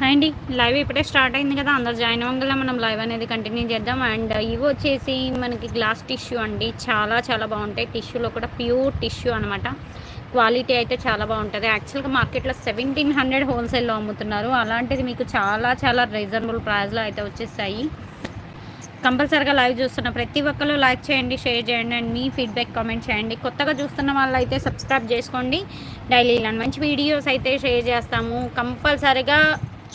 Hi అండి. Live ఇప్పుడే start అయింది కదా అందరు జాయిన్ అవ్వగల మనం లైవ్ అనేది కంటిన్యూ చేద్దాం. అండ్ ఇవి వచ్చేసి మనకి గ్లాస్ టిష్యూ అండి. చాలా చాలా బాగుంటాయి. టిష్యూలో కూడా ప్యూర్ టిష్యూ అనమాట క్వాలిటీ అయితే చాలా బాగుంటుంది. యాక్చువల్గా మార్కెట్లో సెవెంటీన్ హండ్రెడ్ హోల్సేల్లో అమ్ముతున్నారు. అలాంటిది మీకు చాలా చాలా రీజనబుల్ ప్రైస్లో అయితే వచ్చేస్తాయి. కంపల్సరీగా లైవ్ చూస్తున్న ప్రతి ఒక్కరు లైక్ చేయండి షేర్ చేయండి అండ్ మీ ఫీడ్బ్యాక్ కామెంట్ చేయండి. కొత్తగా చూస్తున్న వాళ్ళు అయితే సబ్స్క్రైబ్ చేసుకోండి. డైలీ ఇలాంటి మంచి వీడియోస్ అయితే షేర్ చేస్తాము. కంపల్సరీగా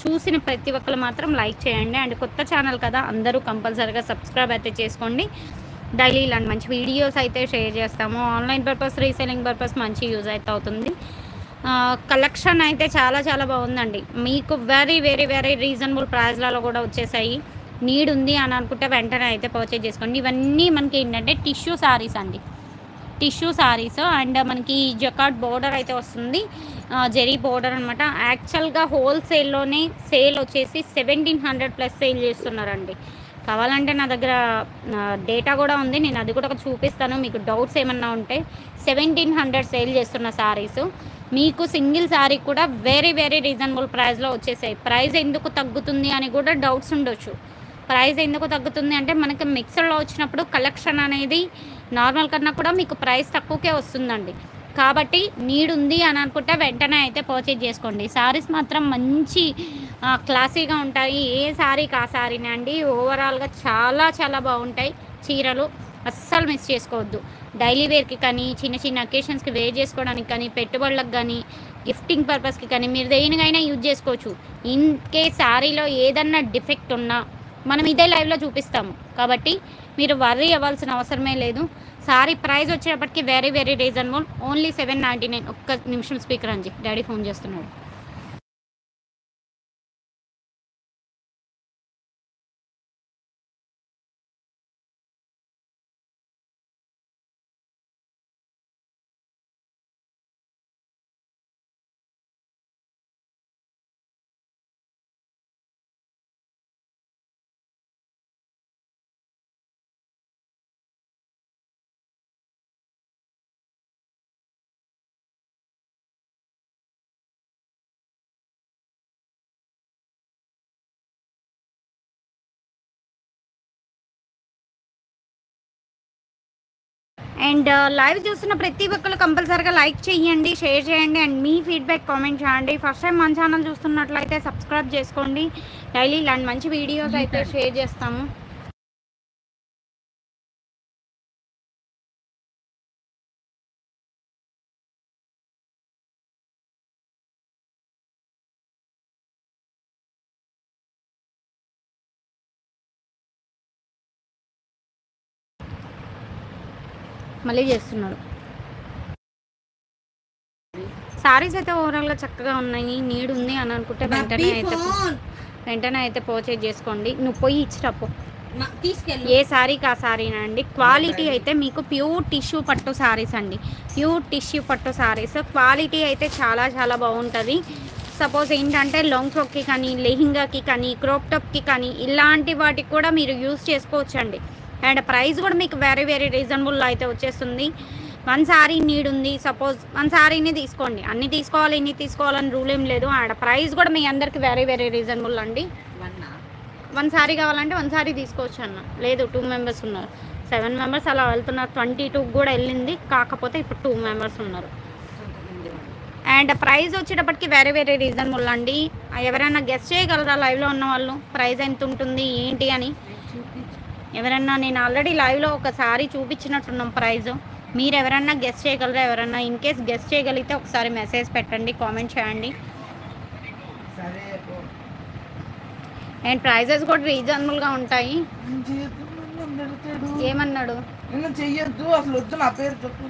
చూసిన ప్రతి ఒక్కరు మాత్రం లైక్ చేయండి. అండ్ కొత్త ఛానల్ కదా అందరూ కంపల్సరీగా సబ్స్క్రైబ్ అయితే చేసుకోండి. డైలీ ఇలాంటి మంచి వీడియోస్ అయితే షేర్ చేస్తాము. ఆన్లైన్ పర్పస్ రీసెలింగ్ పర్పస్ మంచి యూజ్ అయితే అవుతుంది. కలెక్షన్ అయితే చాలా చాలా బాగుందండి. మీకు వెరీ వెరీ వెరీ రీజనబుల్ ప్రైస్లలో కూడా వచ్చేసాయి. నీడ్ ఉంది అని అనుకుంటే వెంటనే అయితే పర్చేజ్ చేసుకోండి. ఇవన్నీ మనకి ఏంటంటే టిష్యూ శారీస్ అండి. టిష్యూ శారీస్ అండ్ మనకి జకాట్ బోర్డర్ అయితే వస్తుంది. జెరీ బోర్డర్ అనమాట యాక్చువల్గా హోల్సేల్లోనే సేల్ వచ్చేసి సెవెంటీన్ హండ్రెడ్ ప్లస్ సేల్ చేస్తున్నారండి. కావాలంటే నా దగ్గర డేటా కూడా ఉంది. నేను అది కూడా చూపిస్తాను. మీకు డౌట్స్ ఏమన్నా ఉంటే సెవెంటీన్ హండ్రెడ్ సేల్ చేస్తున్న శారీస్ మీకు సింగిల్ శారీ కూడా వెరీ వెరీ రీజనబుల్ ప్రైస్లో వచ్చేసాయి. ప్రైస్ ఎందుకు తగ్గుతుంది అని కూడా డౌట్స్ ఉండొచ్చు. ప్రైస్ ఎందుకు తగ్గుతుంది అంటే మనకి మిక్సర్లో వచ్చినప్పుడు కలెక్షన్ అనేది నార్మల్ కన్నా కూడా మీకు ప్రైస్ తక్కువకే వస్తుందండి. కాబట్టి నీడుంది అని అనుకుంటే వెంటనే అయితే పర్చేజ్ చేసుకోండి. శారీస్ మాత్రం మంచి క్లాసీగా ఉంటాయి. ఏ శారీకి ఆ శారీనే అండి. ఓవరాల్గా చాలా చాలా బాగుంటాయి. చీరలు అస్సలు మిస్ చేసుకోవద్దు. డైలీ వేర్కి కానీ చిన్న చిన్న అకేషన్స్కి వేర్ చేసుకోవడానికి కానీ పెట్టుబడులకు కానీ గిఫ్టింగ్ పర్పస్కి కానీ మీరు దేనికైనా యూజ్ చేసుకోవచ్చు. ఇన్ కేస్ శారీలో ఏదన్నా డిఫెక్ట్ ఉన్నా మనం ఇదే లైవ్లో చూపిస్తాము. కాబట్టి మీరు వర్రీ అవ్వాల్సిన అవసరమే లేదు. సారీ ప్రైస్ వచ్చేటప్పటికి very very reasonable only seven ninety nine ఒక్క నిమిషం స్పీకర్ అంజీ. డాడీ ఫోన్ చేస్తున్నాడు. అండ్ లైవ్ చూస్తున్న ప్రతి ఒక్కరు కంపల్సరీగా లైక్ చేయండి షేర్ చేయండి అండ్ మీ ఫీడ్బ్యాక్ కామెంట్ చేయండి. ఫస్ట్ టైం మన ఛానల్ చూస్తున్నట్లయితే సబ్స్క్రైబ్ చేసుకోండి. డైలీ ఇలాంటి మంచి వీడియోస్ అయితే షేర్ చేస్తాము. మళ్ళీ చేస్తున్నాడు సారీస్ అయితే ఓవరాల్గా చక్కగా ఉన్నాయి. నీడ్ ఉంది అని అనుకుంటే వెంటనే అయితే వెంటనే అయితే పర్చేజ్ చేసుకోండి. నువ్వు పోయి ఇచ్చిరాపో. ఏ సారీ కా సారీనా అండి? క్వాలిటీ అయితే మీకు ప్యూర్ టిష్యూ పట్టు సారీస్ అండి. ప్యూర్ టిష్యూ పట్టు సారీస్. క్వాలిటీ అయితే చాలా చాలా బాగుంటుంది. సపోజ్ ఏంటంటే లాంగ్ ఫ్రాక్కి కానీ లెహింగాకి కానీ క్రాప్ టాప్కి కానీ ఇలాంటి వాటికి కూడా మీరు యూస్ చేసుకోవచ్చు అండి ప్రైస్ కూడా మీకు వెరీ వెరీ రీజనబుల్లో అయితే వచ్చేస్తుంది. వన్ సారీ నీడ్ ఉంది. సపోజ్ వన్ సారీని తీసుకోండి. అన్ని తీసుకోవాలి ఇన్ని తీసుకోవాలని రూల్ ఏం లేదు. అండ్ ప్రైస్ కూడా మీ అందరికి వెరీ వెరీ రీజనబుల్ అండి. వన్ సారీ కావాలంటే వన్ సారీ తీసుకోవచ్చు అన్న. లేదు టూ మెంబర్స్ ఉన్నారు. సెవెన్ మెంబర్స్ అలా వెళ్తున్నారు. ట్వంటీ టూ కూడా వెళ్ళింది. కాకపోతే ఇప్పుడు టూ మెంబర్స్ ఉన్నారు. అండ్ ప్రైస్ వచ్చేటప్పటికి వెరీ వెరీ రీజనబుల్ అండి. ఎవరైనా గెస్ట్ చేయగలరా లైవ్లో ఉన్న వాళ్ళు? ప్రైస్ ఎంత ఉంటుంది? ఏంటి అని? ఎవరన్నా నేను ఆల్రెడీ లైవ్లో ఒకసారి చూపించినట్టున్నాం ప్రైజ్. మీరు ఎవరన్నా గెస్ట్ చేయగలరా? ఎవరన్నా ఇన్ కేస్ గెస్ట్ చేయగలిగితే ఒకసారి మెసేజ్ పెట్టండి కామెంట్ చేయండి. అండ్ ప్రైజెస్ కూడా రీజనబుల్గా ఉంటాయి. ఏమన్నాడు? చెయ్యొద్దు అసలు వద్దు నా పేరు చెప్పు.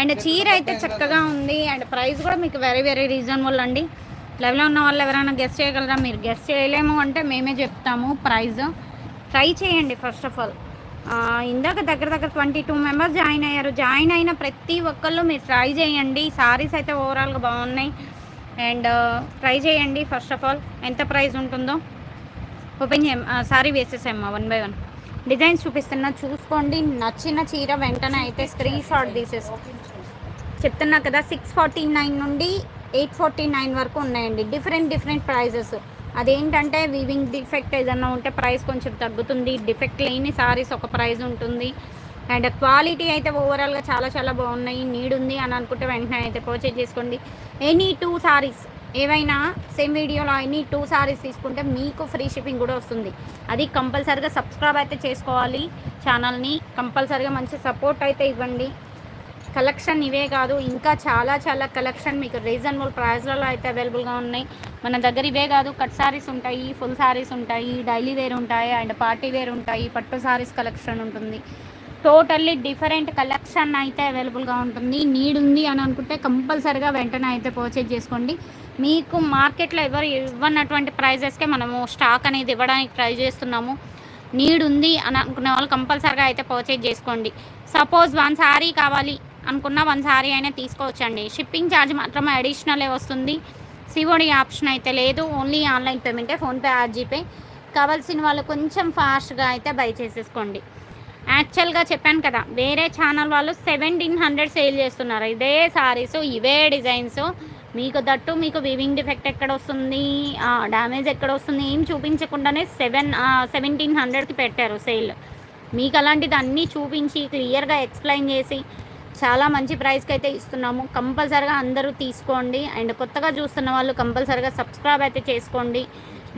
అండ్ చీర అయితే చక్కగా ఉంది. అండ్ ప్రైస్ కూడా మీకు వెరీ వెరీ రీజనబుల్ అండి. లెవెల్లో ఉన్న వాళ్ళు ఎవరైనా గెస్ట్ చేయగలరా? మీరు గెస్ట్ చేయలేము అంటే మేమే చెప్తాము ప్రైజ్ ట్రై చేయండి ఫస్ట్ ఆఫ్ ఆల్ ఇందాక దగ్గర దగ్గర ట్వంటీ టూ మెంబర్స్ జాయిన్ అయ్యారు. జాయిన్ అయిన ప్రతి ఒక్కళ్ళు మీరు ట్రై చేయండి. సారీస్ అయితే ఓవరాల్గా బాగున్నాయి. అండ్ ట్రై చేయండి ఫస్ట్ ఆఫ్ ఆల్ ఎంత ప్రైస్ ఉంటుందో? ఓపెన్ చేయం సారీ వేసేసామ్మా వన్ బై వన్ డిజైన్స్ చూపిస్తున్నా చూసుకోండి. నచ్చిన చీర వెంటనే అయితే స్క్రీన్ షాట్ తీసేసి చెప్తున్నా కదా సిక్స్ ఫార్టీ నైన్ నుండి ఎయిట్ ఫార్టీ నైన్ వరకు ఉన్నాయండి. డిఫరెంట్ డిఫరెంట్ ప్రైజెస్ అదేంటంటే వీవింగ్ డిఫెక్ట్ ఏదన్నా ఉంటే ప్రైస్ కొంచెం తగ్గుతుంది. డిఫెక్ట్ లేని సారీస్ ఒక ప్రైస్ ఉంటుంది. అండ్ క్వాలిటీ అయితే ఓవరాల్గా చాలా చాలా బాగున్నాయి. నీడ్ ఉంది అని అనుకుంటే వెంటనే అయితే పర్చేజ్ చేసుకోండి. ఎనీ టూ సారీస్ ఏవైనా సేమ్ వీడియోలో అన్ని టూ సారీస్ తీసుకుంటే మీకు ఫ్రీ షిప్పింగ్ కూడా వస్తుంది. అది కంపల్సరీగా సబ్స్క్రైబ్ అయితే చేసుకోవాలి ఛానల్ని కంపల్సరీగా మంచి సపోర్ట్ అయితే ఇవ్వండి. కలెక్షన్ ఇవే కాదు ఇంకా చాలా చాలా కలెక్షన్ మీకు రీజనబుల్ ప్రైస్లలో అయితే అవైలబుల్గా ఉన్నాయి. మన దగ్గర ఇవే కాదు కట్ సారీస్ ఉంటాయి ఫుల్ సారీస్ ఉంటాయి డైలీ వేర్ ఉంటాయి అండ్ పార్టీ వేర్ ఉంటాయి పట్టు సారీస్ కలెక్షన్ ఉంటుంది. టోటల్లీ డిఫరెంట్ కలెక్షన్ అయితే అవైలబుల్గా ఉంటుంది. నీడ్ ఉంది అని అనుకుంటే కంపల్సరిగా వెంటనే అయితే పర్చేజ్ చేసుకోండి. మీకు మార్కెట్లో ఎవరు ఇవ్వనటువంటి ప్రైజెస్కే మనము స్టాక్ అనేది ఇవ్వడానికి ట్రై చేస్తున్నాము. నీడ్ ఉంది అని అనుకునే వాళ్ళు కంపల్సరీగా అయితే పర్చేజ్ చేసుకోండి. సపోజ్ వన్ సారీ కావాలి అనుకున్న వన్ సారీ అయినా తీసుకోవచ్చండి. షిప్పింగ్ ఛార్జ్ మాత్రమే అడిషనలే వస్తుంది. సివోడి ఆప్షన్ అయితే లేదు. ఓన్లీ ఆన్లైన్ పేమెంటే ఫోన్పే ఆర్జీపే కావాల్సిన వాళ్ళు కొంచెం ఫాస్ట్గా అయితే బై చేసేసుకోండి. యాక్చువల్గా చెప్పాను కదా వేరే ఛానల్ వాళ్ళు సెవెంటీన్ హండ్రెడ్ సేల్ చేస్తున్నారు. ఇదే సారీస్ ఇవే డిజైన్స్. మీకు దట్టు మీకు వివింగ్ డిఫెక్ట్ ఎక్కడ వస్తుంది డ్యామేజ్ ఎక్కడ వస్తుంది ఏం చూపించకుండానే సెవెన్ సెవెంటీన్ హండ్రెడ్కి పెట్టారు సేల్. మీకు అలాంటిది అన్నీ చూపించి క్లియర్గా ఎక్స్ప్లెయిన్ చేసి చాలా మంచి ప్రైస్కి అయితే ఇస్తున్నాము. కంపల్సరిగా అందరూ తీసుకోండి. అండ్ కొత్తగా చూస్తున్న వాళ్ళు కంపల్సరిగా సబ్స్క్రైబ్ అయితే చేసుకోండి.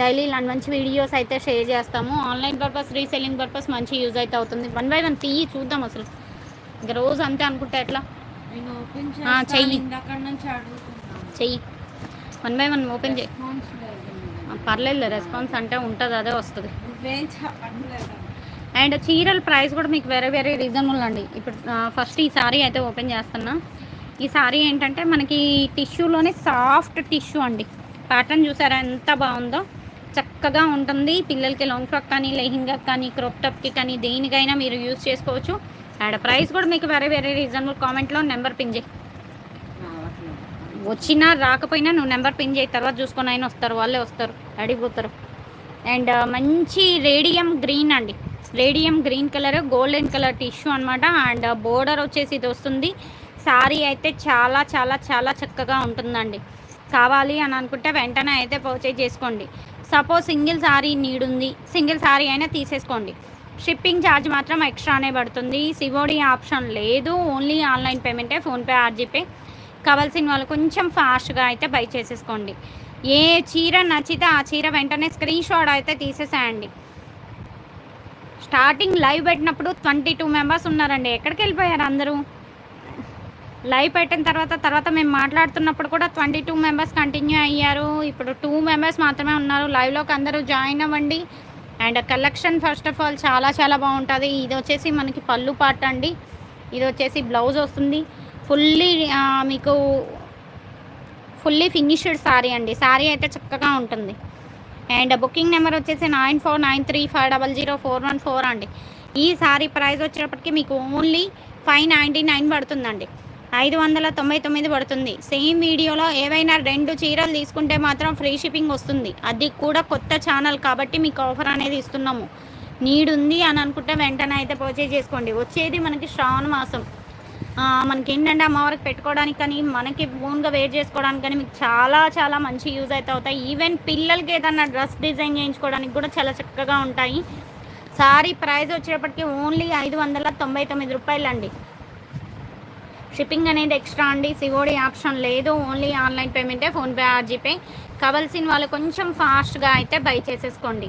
డైలీ ఇలాంటి మంచి వీడియోస్ అయితే షేర్ చేస్తాము. ఆన్లైన్ పర్పస్ రీసెల్లింగ్ పర్పస్ మంచి యూజ్ అయితే అవుతుంది. వన్ బై వన్ తీయి చూద్దాం అసలు. ఇంకా రోజు అంతే అనుకుంటే ఎట్లా? చెయ్యి. చెయ్యి. వన్ బై వన్ ఓపెన్ చేయి. పర్లేదు రెస్పాన్స్ అంటే ఉంటుంది అదే వస్తుంది. అండ్ చీరల ప్రైస్ కూడా మీకు వేరే వేరే రీజనబుల్ అండి. ఇప్పుడు ఫస్ట్ ఈ సారీ అయితే ఓపెన్ చేస్తున్నా. ఈ సారీ ఏంటంటే మనకి టిష్యూలోనే సాఫ్ట్ టిష్యూ అండి. ప్యాటర్న్ చూసారా ఎంత బాగుందో? చక్కగా ఉంటుంది. పిల్లలకి లాంగ్ ఫ్రాక్ కానీ లెహింగా కానీ క్రాప్ టాప్కి కానీ దేనికైనా మీరు యూజ్ చేసుకోవచ్చు. అండ్ ప్రైస్ కూడా మీకు వేరే వేరే రీజనబుల్ కామెంట్లో నెంబర్ పిన్ చేయి. వచ్చినా రాకపోయినా నువ్వు నెంబర్ పిన్ చేయి. తర్వాత చూసుకొని అయినా వస్తారు వాళ్ళే వస్తారు అడిగిపోతారు. అండ్ uh, మంచి రేడియం గ్రీన్ అండి. Radium green colour golden colour tissue అనమాట అండ్ బోర్డర్ వచ్చేసి ఇది వస్తుంది. శారీ అయితే చాలా చాలా చాలా చక్కగా ఉంటుందండి. కావాలి అని అనుకుంటే వెంటనే అయితే పర్చేజ్ చేసుకోండి. సపోజ్ సింగిల్ సారీ నీడ్ ఉంది సింగిల్ సారీ అయినా తీసేసుకోండి. షిప్పింగ్ ఛార్జ్ మాత్రం ఎక్స్ట్రానే పడుతుంది. సివోడి ఆప్షన్ లేదు. ఓన్లీ ఆన్లైన్ పేమెంటే ఫోన్పే ఆర్జీపే. కావాల్సిన వాళ్ళు కొంచెం ఫాస్ట్గా అయితే బై చేసేసుకోండి. ఏ చీర నచ్చితే ఆ చీర వెంటనే స్క్రీన్ షాట్ అయితే తీసేసేయండి. స్టార్టింగ్ లైవ్ పెట్టినప్పుడు ట్వంటీ టూ మెంబర్స్ ఉన్నారండి. ఎక్కడికి వెళ్ళిపోయారు అందరూ? లైవ్ పెట్టిన తర్వాత తర్వాత మేము మాట్లాడుతున్నప్పుడు కూడా ట్వంటీ టూ మెంబర్స్ కంటిన్యూ అయ్యారు. ఇప్పుడు టూ మెంబర్స్ మాత్రమే ఉన్నారు. లైవ్లోకి అందరూ జాయిన్ అవ్వండి. And collection first of all చాలా చాలా బాగుంటుంది. ఇది వచ్చేసి మనకి పళ్ళు పాట అండి. ఇది వచ్చేసి బ్లౌజ్ వస్తుంది. ఫుల్లీ మీకు ఫుల్లీ ఫినిష్డ్ శారీ అండి. శారీ అయితే చక్కగా ఉంటుంది. అండ్ బుకింగ్ నెంబర్ వచ్చేసి nine four nine three five double zero four one four అండి. ఈ శారీ ప్రైస్ వచ్చేటప్పటికి మీకు ఓన్లీ ఫైవ్ నైంటీ నైన్ పడుతుందండి. ఐదు వందల తొంభై తొమ్మిది పడుతుంది. సేమ్ వీడియోలో ఏవైనా రెండు చీరలు తీసుకుంటే మాత్రం ఫ్రీ షిప్పింగ్ వస్తుంది. అది కూడా కొత్త ఛానల్ కాబట్టి మీకు ఆఫర్ అనేది ఇస్తున్నాము. నీడ్ ఉంది అని అనుకుంటే వెంటనే అయితే పర్చేజ్ చేసుకోండి. వచ్చేది మనకి శ్రావణ మాసం. మనకి ఏంటంటే అమ్మవారికి పెట్టుకోవడానికి కానీ మనకి ఓన్గా వేర్ చేసుకోవడానికి కానీ మీకు చాలా చాలా మంచి యూజ్ అయితే అవుతాయి. ఈవెన్ పిల్లలకి ఏదన్నా డ్రెస్ డిజైన్ చేయించుకోవడానికి కూడా చాలా చక్కగా ఉంటాయి. సారీ ప్రైస్ వచ్చేటప్పటికి ఓన్లీ ఐదు వందల తొంభై తొమ్మిది రూపాయలు అండి షిప్పింగ్ అనేది ఎక్స్ట్రా అండి. సివోడి ఆప్షన్ లేదు. ఓన్లీ ఆన్లైన్ పేమెంటే ఫోన్పే ఆర్జీపే కావాల్సిన వాళ్ళు కొంచెం ఫాస్ట్గా అయితే బై చేసేసుకోండి.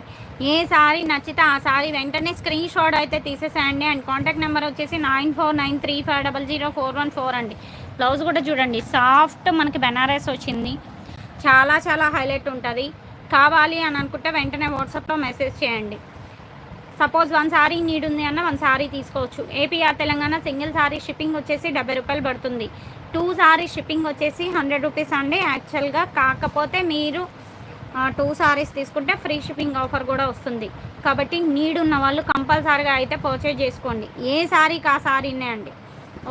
ఏ సారీ నచ్చితే ఆ సారీ వెంటనే స్క్రీన్ షాట్ అయితే తీసేసేయండి. అండ్ కాంటాక్ట్ నెంబర్ వచ్చేసి nine four nine three five double zero four one four అండి. బ్లౌజ్ కూడా చూడండి. సాఫ్ట్ మనకి బెనారస్ వచ్చింది. చాలా చాలా హైలైట్ ఉంటుంది. కావాలి అని అనుకుంటే వెంటనే వాట్సాప్లో మెసేజ్ చేయండి. సపోజ్ వన్ సారీ నీడ్ ఉంది అన్న వన్ సారీ తీసుకోవచ్చు. APR Telangana single sari shipping వచ్చేసి డెబ్బై రూపాయలు పడుతుంది. టూ సారీ షిప్పింగ్ వచ్చేసి హండ్రెడ్ రూపీస్ అండి. యాక్చువల్గా కాకపోతే మీరు టూ సారీస్ తీసుకుంటే ఫ్రీ షిప్పింగ్ ఆఫర్ కూడా వస్తుంది. కాబట్టి నీడ్ ఉన్న వాళ్ళు కంపల్సరీగా అయితే పర్చేజ్ చేసుకోండి. ఏ సారీకి ఆ సారీనే అండి.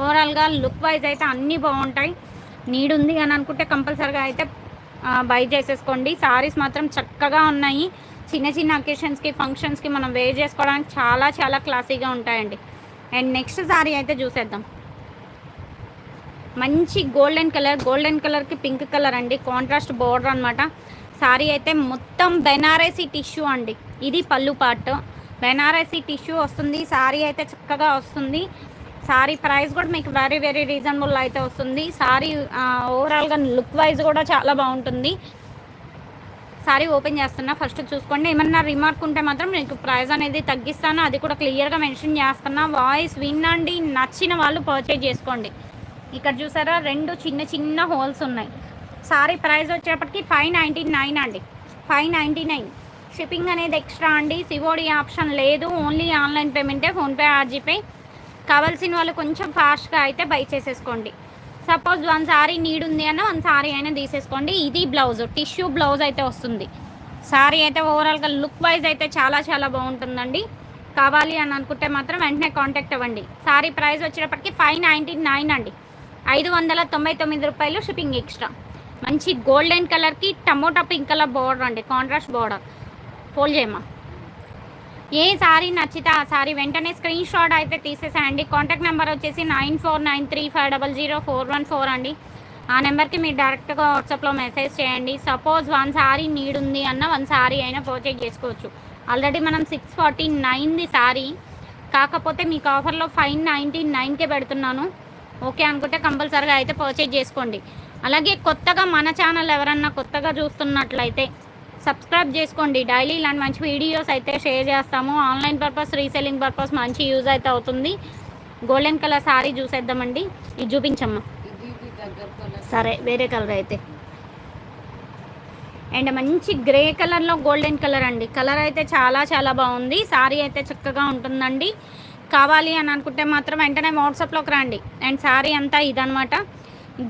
ఓవరాల్గా లుక్ వైజ్ అయితే అన్నీ బాగుంటాయి. నీడ్ ఉంది అని అనుకుంటే కంపల్సరీగా అయితే బై చేసేసుకోండి. సారీస్ మాత్రం చక్కగా ఉన్నాయి. చిన్న చిన్న అకేషన్స్కి ఫంక్షన్స్కి మనం వేర్ చేసుకోవడానికి చాలా చాలా క్లాసీగా ఉంటాయండి. అండ్ నెక్స్ట్ సారీ అయితే చూసేద్దాం. మంచి గోల్డెన్ కలర్ గోల్డెన్ కలర్కి పింక్ కలర్ అండి. కాంట్రాస్ట్ బోర్డర్ అనమాట సారీ అయితే మొత్తం బెనారసీ టిష్యూ అండి. ఇది పళ్ళు పార్ట్ బెనారసీ టిష్యూ వస్తుంది. సారీ అయితే చక్కగా వస్తుంది. సారీ ప్రైస్ కూడా మీకు వెరీ వెరీ రీజనబుల్ అయితే వస్తుంది. సారీ ఓవరాల్గా లుక్ వైజ్ కూడా చాలా బాగుంటుంది. సారీ ఓపెన్ చేస్తున్నా ఫస్ట్ చూసుకోండి. ఏమన్నా రిమార్క్ ఉంటే మాత్రం మీకు ప్రైస్ అనేది తగ్గిస్తాను. అది కూడా క్లియర్గా మెన్షన్ చేస్తున్నా. వాయిస్ వినండి నచ్చిన వాళ్ళు పర్చేజ్ చేసుకోండి. ఇక్కడ చూసారా? రెండు చిన్న చిన్న హోల్స్ ఉన్నాయి. సారీ ప్రైస్ వచ్చేప్పటికి ఫైవ్ నైంటీ నైన్ అండి. ఫైవ్ నైంటీ నైన్ షిప్పింగ్ అనేది ఎక్స్ట్రా అండి. సివోడి ఆప్షన్ లేదు. ఓన్లీ ఆన్లైన్ పేమెంటే ఫోన్పే ఆర్జీపే కావాల్సిన వాళ్ళు కొంచెం ఫాస్ట్గా అయితే బై చేసేసుకోండి. సపోజ్ వన్ సారీ నీడ్ ఉంది అన్న వన్ సారీ అయినా తీసేసుకోండి. ఇది బ్లౌజ్ టిష్యూ బ్లౌజ్ అయితే వస్తుంది. సారీ అయితే ఓవరాల్గా లుక్ వైజ్ అయితే చాలా చాలా బాగుంటుందండి. కావాలి అని అనుకుంటే మాత్రం వెంటనే కాంటాక్ట్ అవ్వండి. సారీ ప్రైస్ వచ్చేటప్పటికి ఫైవ్ నైంటీ నైన్ అండి. ఐదు వందల తొంభై తొమ్మిది రూపాయలు షిప్పింగ్ ఎక్స్ట్రా. మంచి గోల్డెన్ కలర్కి టమోటా పింక్ కలర్ బార్డర్ అండి కాంట్రాస్ట్ బార్డర్. ఫోల్డ్ చేయమ్మా. ఏ సారీ నచ్చితే ఆ సారీ వెంటనే స్క్రీన్ షాట్ అయితే తీసేసేయండి. కాంటాక్ట్ నెంబర్ వచ్చేసి nine four nine three five double zero four one four అండి. ఆ నెంబర్కి మీరు డైరెక్ట్గా వాట్సాప్లో మెసేజ్ చేయండి. సపోజ్ వన్ సారీ నీడ్ ఉంది అన్న వన్ సారీ అయినా పర్చేజ్ చేసుకోవచ్చు. ఆల్రెడీ మనం సిక్స్ ఫార్టీ నైన్ది సారీ. కాకపోతే మీకు ఆఫర్లో ఫైవ్ నైంటీ నైన్కే పెడుతున్నాను. ఓకే అనుకుంటే కంపల్సరీగా అయితే పర్చేజ్ చేసుకోండి. అలాగే కొత్తగా మన ఛానల్ ఎవరన్నా కొత్తగా చూస్తున్నట్లయితే సబ్స్క్రైబ్ చేసుకోండి. డైలీ ఇలాంటి మంచి వీడియోస్ అయితే షేర్ చేస్తాము. ఆన్లైన్ పర్పస్ రీసెల్లింగ్ పర్పస్ మంచి యూజ్ అయితే అవుతుంది. గోల్డెన్ కలర్ సారీ చూసేద్దామండి. ఇది చూపించమ్మా. సరే వేరే కలర్ అయితే. అండ్ మంచి గ్రే కలర్లో గోల్డెన్ కలర్ అండి. కలర్ అయితే చాలా చాలా బాగుంది. సారీ అయితే చక్కగా ఉంటుందండి. కావాలి అని అనుకుంటే మాత్రం వెంటనే వాట్సాప్లోకి రండి. అండ్ సారీ అంతా ఇదనమాట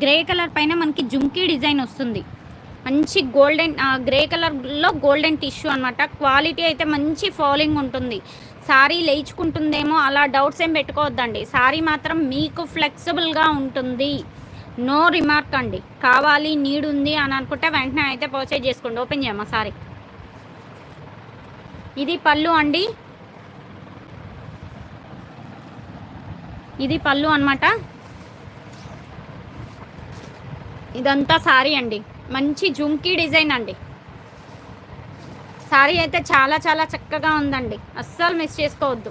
గ్రే కలర్ పైన మనకి జుంకీ డిజైన్ వస్తుంది. మంచి గోల్డెన్ గ్రే కలర్లో గోల్డెన్ టిష్యూ అనమాట క్వాలిటీ అయితే మంచి ఫాలింగ్ ఉంటుంది. సారీ లేచుకుంటుందేమో అలా డౌట్స్ ఏం పెట్టుకోవద్దండి. సారీ మాత్రం మీకు ఫ్లెక్సిబుల్గా ఉంటుంది. నో రిమార్క్ అండి. కావాలి నీడ్ ఉంది అని అనుకుంటే వెంటనే అయితే పర్చేజ్ చేసుకోండి. ఓపెన్ చేయమ్మా సారీ. ఇది పళ్ళు అండి. ఇది పళ్ళు అనమాట ఇదంతా సారీ అండి. మంచి జుంకీ డిజైన్ అండి. సారీ అయితే చాలా చాలా చక్కగా ఉందండి. అస్సలు మిస్ చేసుకోవద్దు.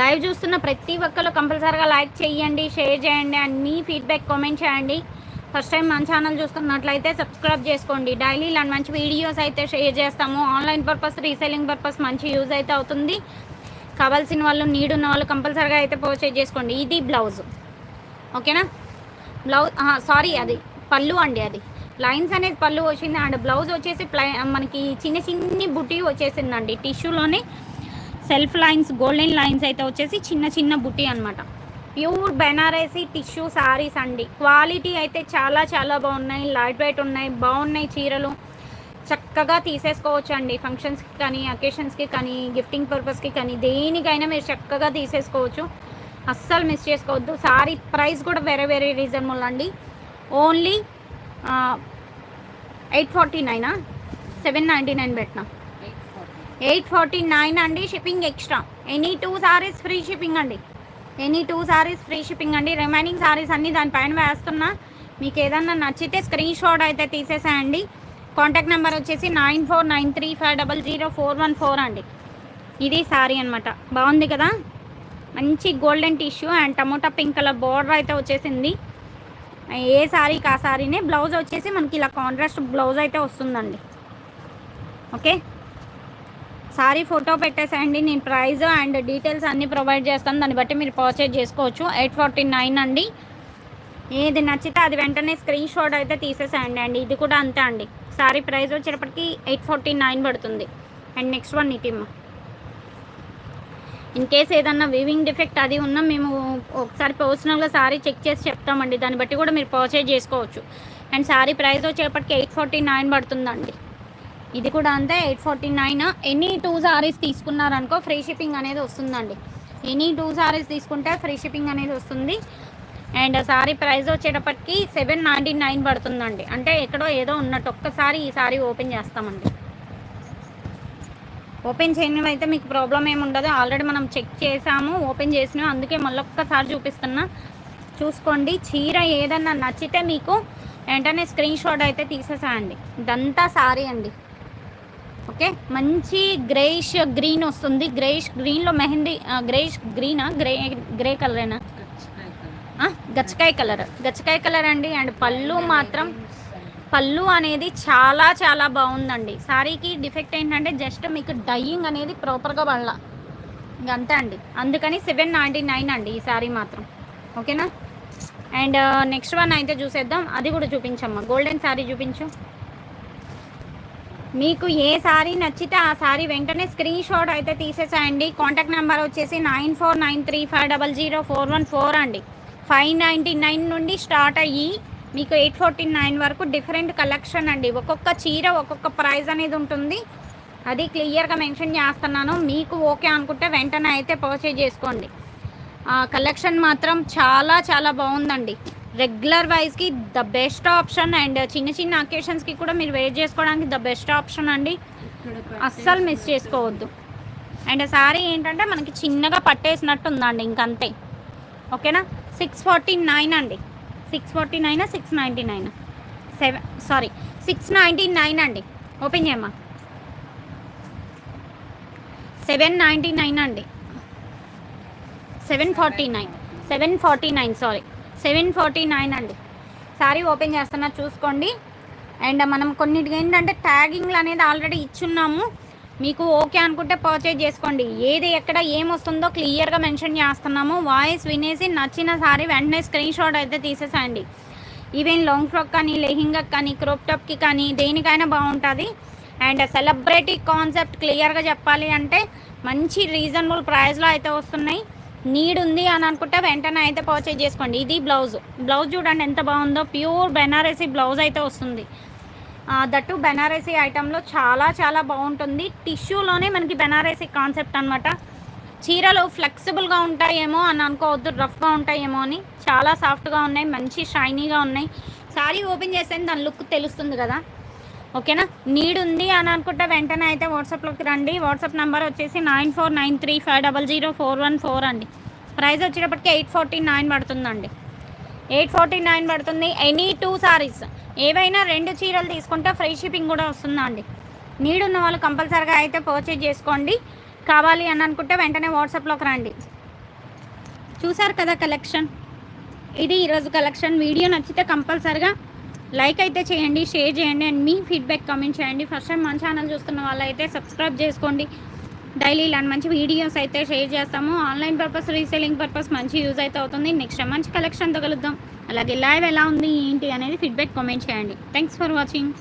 లైవ్ చూస్తున్న ప్రతి ఒక్కరు కంపల్సరీగా లైక్ చేయండి షేర్ చేయండి అండ్ మీ ఫీడ్బ్యాక్ కామెంట్ చేయండి. ఫస్ట్ టైం మన ఛానల్ చూస్తున్నట్లయితే సబ్స్క్రైబ్ చేసుకోండి. డైలీ ఇలాంటి మంచి వీడియోస్ అయితే షేర్ చేస్తాము. ఆన్లైన్ పర్పస్ రీసెల్లింగ్ పర్పస్ మంచి యూజ్ అయితే అవుతుంది. కావాల్సిన వాళ్ళు నీడ్ ఉన్న వాళ్ళు కంపల్సరీగా అయితే పర్చేజ్ చేసుకోండి. ఇది బ్లౌజ్. ఓకేనా? బ్లౌజ్ సారీ అది పళ్ళు అండి అది. లైన్స్ అనేది పళ్ళు వచ్చింది అండ్ బ్లౌజ్ వచ్చేసి ప్లై మనకి చిన్న చిన్ని బుట్టి వచ్చేసిందండి. టిష్యూలోనే సెల్ఫ్ లైన్స్ గోల్డెన్ లైన్స్ అయితే వచ్చేసి చిన్న చిన్న బుట్టి అనమాట ప్యూర్ బెనారసీ టిష్యూ సారీస్ అండి. క్వాలిటీ అయితే చాలా చాలా బాగున్నాయి. లైట్ వెయిట్ ఉన్నాయి బాగున్నాయి చీరలు. చక్కగా తీసేసుకోవచ్చు అండి ఫంక్షన్స్కి కానీ అకేషన్స్కి కానీ గిఫ్టింగ్ పర్పస్కి కానీ దేనికైనా మీరు చక్కగా తీసేసుకోవచ్చు. అస్సలు మిస్ చేసుకోవద్దు. సారీ ప్రైస్ కూడా వెరీ వెరీ రీజనబుల్ అండి. ఓన్లీ ఎయిట్ ఫార్టీ నైనా? సెవెన్ నైంటీ నైన్ పెట్టినా. ఎయిట్ ఫార్టీ నైన్ అండి shipping extra. Any two saris free shipping అండి. Any two saris free shipping అండి. రిమైనింగ్ సారీస్ అన్నీ దానిపైన వేస్తున్నా. మీకు ఏదన్నా నచ్చితే స్క్రీన్ షాట్ అయితే తీసేసేయండి. కాంటాక్ట్ నెంబర్ వచ్చేసి nine four nine three five double zero four one four అండి. ఇది సారీ అనమాట బాగుంది కదా? మంచి golden tissue and tomato pink colour border అయితే వచ్చేసింది. ఏ సారీకి ఆ సారీనే. బ్లౌజ్ వచ్చేసి మనకి ఇలా కాంట్రాస్ట్ బ్లౌజ్ అయితే వస్తుందండి. ఓకే? సారీ ఫోటో పెట్టేసేయండి. నేను ప్రైజ్ అండ్ డీటెయిల్స్ అన్నీ ప్రొవైడ్ చేస్తాను. దాన్ని బట్టి మీరు పర్చేజ్ చేసుకోవచ్చు. ఎయిట్ ఫార్టీ నైన్ అండి. ఏది నచ్చితే అది వెంటనే స్క్రీన్ షాట్ అయితే తీసేసేయండి అండి. ఇది కూడా అంతే అండి. సారీ ప్రైస్ వచ్చేటప్పటికి ఎయిట్ ఫార్టీ నైన్ పడుతుంది. అండ్ నెక్స్ట్ వన్ ఇటీమా ఇన్ కేస్ ఏదన్నా వీవింగ్ డిఫెక్ట్ అది ఉన్నా మేము ఒకసారి పర్సనల్గా సారీ చెక్ చేసి చెప్తామండి. దాన్ని బట్టి కూడా మీరు పర్చేజ్ చేసుకోవచ్చు. అండ్ సారీ ప్రైస్ వచ్చేటప్పటికి ఎయిట్ ఫార్టీ నైన్ పడుతుందండి. ఇది కూడా అంతే eight forty nine any two saris తీసుకున్నారనుకో free shipping అనేది వస్తుందండి. ఎనీ టూ సారీస్ తీసుకుంటే ఫ్రీ షిప్పింగ్ అనేది వస్తుంది. అండ్ సారీ ప్రైస్ వచ్చేటప్పటికి సెవెన్ నైంటీ నైన్ పడుతుందండి. అంటే ఎక్కడో ఏదో ఉన్నట్టు ఒక్కసారి ఈ సారీ ఓపెన్ చేస్తామండి. ఓపెన్ చేయడం అయితే మీకు ప్రాబ్లం ఏమి ఉండదు. ఆల్రెడీ మనం చెక్ చేసాము ఓపెన్ చేసినాం. అందుకే మళ్ళీ ఒక్కసారి చూపిస్తున్నా. చూసుకోండి. చీర ఏదన్నా నచ్చితే మీకు వెంటనే స్క్రీన్ షాట్ అయితే తీసేసాయండి. ఇదంతా సారీ అండి. ఓకే? మంచి గ్రేయిష్ గ్రీన్ వస్తుంది. గ్రేయిష్ గ్రీన్లో మెహందీ గ్రేయిష్ గ్రీనా గ్రే గ్రే కలరేనా గచ్చకాయ కలర్ గచ్చకాయ కలర్ అండి. అండ్ పళ్ళు మాత్రం పళ్ళు అనేది చాలా చాలా బాగుందండి. శారీకి డిఫెక్ట్ ఏంటంటే జస్ట్ మీకు డయ్యింగ్ అనేది ప్రాపర్గా పడాల. ఇంకంతే అండి. అందుకని సెవెన్ నైంటీ నైన్ అండి ఈ శారీ మాత్రం. ఓకేనా? అండ్ నెక్స్ట్ వన్ అయితే చూసేద్దాం. అది కూడా చూపించమ్మా. గోల్డెన్ శారీ చూపించు. మీకు ఏ శారీ నచ్చితే ఆ శారీ వెంటనే స్క్రీన్ షాట్ అయితే తీసేసేయండి. కాంటాక్ట్ నెంబర్ వచ్చేసి nine four nine three five double zero four one four అండి. ఫైవ్ నైంటీ నైన్ నుండి స్టార్ట్ అయ్యి మీకు ఎయిట్ ఫార్టీ నైన్ వరకు డిఫరెంట్ కలెక్షన్ అండి. ఒక్కొక్క చీర ఒక్కొక్క ప్రైస్ అనేది ఉంటుంది. అది క్లియర్గా మెన్షన్ చేస్తున్నాను. మీకు ఓకే అనుకుంటే వెంటనే అయితే పర్చేజ్ చేసుకోండి. కలెక్షన్ మాత్రం చాలా చాలా బాగుందండి. రెగ్యులర్ వైజ్కి ద బెస్ట్ ఆప్షన్ అండ్ చిన్న చిన్న అకేషన్స్కి కూడా మీరు వెయిట్ చేసుకోవడానికి ద బెస్ట్ ఆప్షన్ అండి. అస్సలు మిస్ చేసుకోవద్దు. అండ్ సారీ ఏంటంటే మనకి చిన్నగా పట్టేసినట్టు ఉందండి ఇంకంతే. ఓకేనా సిక్స్ ఫార్టీ నైన్ అండి. Six forty nine six ninety nine. Seven sari six ninety nine అండి. ఓపెన్ చేయమ్మా. సెవెన్ నైంటీ నైన్ అండి. Seven forty nine seven forty nine sari seven forty nine అండి. సారీ ఓపెన్ చేస్తున్నా చూసుకోండి. అండ్ మనం కొన్నిటికి ఏంటంటే ట్యాగింగ్లు అనేది ఆల్రెడీ ఇచ్చున్నాము. మీకు ఓకే అనుకుంటే పర్చేజ్ చేసుకోండి. ఏది ఎక్కడ ఏం వస్తుందో క్లియర్గా మెన్షన్ చేస్తున్నాము. వాయిస్ వినేసి నచ్చిన సారీ వెంటనే స్క్రీన్ షాట్ అయితే తీసేసేయండి. ఈవెన్ లాంగ్ ఫ్రాక్ కానీ లెహింగా కానీ క్రోప్ టాప్కి కానీ దేనికైనా బాగుంటుంది. అండ్ సెలబ్రిటీ కాన్సెప్ట్ క్లియర్గా చెప్పాలి అంటే మంచి రీజనబుల్ ప్రైస్లో అయితే వస్తున్నాయి. నీడ్ ఉంది అని అనుకుంటే వెంటనే అయితే పర్చేజ్ చేసుకోండి. ఇది బ్లౌజ్ బ్లౌజ్ చూడండి ఎంత బాగుందో. ప్యూర్ బెనారసీ బ్లౌజ్ అయితే వస్తుంది. దట్టు బెనారసీ ఐటెంలో చాలా చాలా బాగుంటుంది. టిష్యూలోనే మనకి బెనారసీ కాన్సెప్ట్ అనమాట చీరలు ఫ్లెక్సిబుల్గా ఉంటాయేమో అని అనుకోవద్దు రఫ్గా ఉంటాయేమో అని. చాలా సాఫ్ట్గా ఉన్నాయి మంచి షైనీగా ఉన్నాయి. సారీ ఓపెన్ చేస్తే దాని లుక్ తెలుస్తుంది కదా. ఓకేనా? నీడ్ ఉంది అని అనుకుంటే వెంటనే అయితే వాట్సాప్లోకి రండి. వాట్సాప్ నెంబర్ వచ్చేసి nine four nine three five double zero four one four అండి. ప్రైస్ వచ్చేటప్పటికి ఎయిట్ ఫార్టీ నైన్ పడుతుందండి. ఎయిట్ ఫార్టీ నైన్ పడుతుంది. ఎనీ టూ సారీస్ ఏవైనా రెండు చీరలు తీసుకుంటే ఫ్రీ షిప్పింగ్ కూడా వస్తుందండి. నీడ్ ఉన్న వాళ్ళు కంపల్సరీగా అయితే పర్చేజ్ చేసుకోండి. కావాలి అని అనుకుంటే వెంటనే వాట్సాప్లోకి రండి. చూసారు కదా కలెక్షన్ ఇది ఈరోజు కలెక్షన్ వీడియో నచ్చితే కంపల్సరిగా లైక్ అయితే చేయండి షేర్ చేయండి అండ్ మీ ఫీడ్బ్యాక్ కామెంట్ చేయండి. ఫస్ట్ టైం మన ఛానల్ చూస్తున్న వాళ్ళైతే సబ్స్క్రైబ్ చేసుకోండి. డైలీ ఇలాంటి మంచి వీడియోస్ అయితే షేర్ చేస్తాము. ఆన్లైన్ పర్పస్ రీసెల్లింగ్ పర్పస్ మంచి యూజ్ అయితే అవుతుంది. నెక్స్ట్ మంచి కలెక్షన్తో కలుద్దాం. అలాగే లైవ్ ఎలా ఉంది ఏంటి అనేది ఫీడ్బ్యాక్ కామెంట్ చేయండి. Thanks for watching.